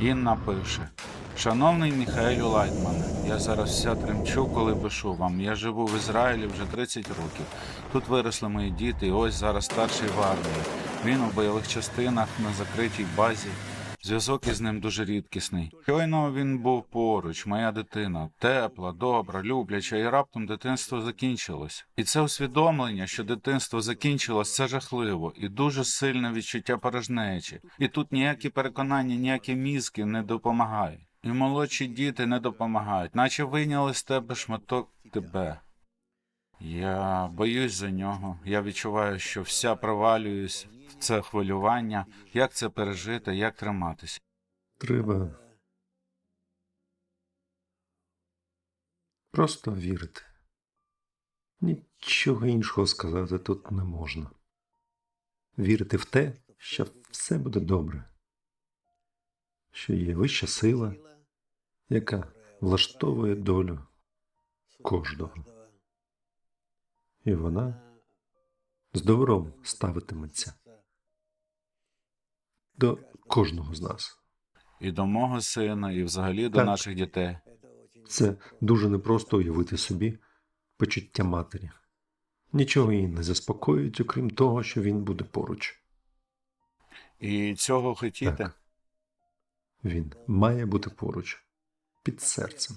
Інна пише: Шановний Міхаелю Лайтмане, я зараз вся тремчу, коли пишу вам. Я живу в Ізраїлі вже 30 років. Тут виросли мої діти, і ось зараз старший в армії. Він у бойових частинах на закритій базі. Зв'язок із ним дуже рідкісний. Щойно він був поруч, моя дитина, тепла, добра, любляча, і раптом дитинство закінчилось. І це усвідомлення, що дитинство закінчилось, це жахливо і дуже сильне відчуття порожнечі. І тут ніякі переконання, ніякі мізки не допомагають. І молодші діти не допомагають, наче вийняли з тебе шматок тебе. Я боюсь за нього. Я відчуваю, що вся провалююсь це хвилювання. Як це пережити, як триматися? Треба просто вірити. Нічого іншого сказати тут не можна. Вірити в те, що все буде добре, що є вища сила, яка влаштовує долю кожного. І вона з добром ставитиметься до кожного з нас. І до мого сина, і взагалі до наших дітей. Це дуже непросто уявити собі почуття матері. Нічого її не заспокоїть, окрім того, що він буде поруч. І цього хотіти. Так. Він має бути поруч, під серцем.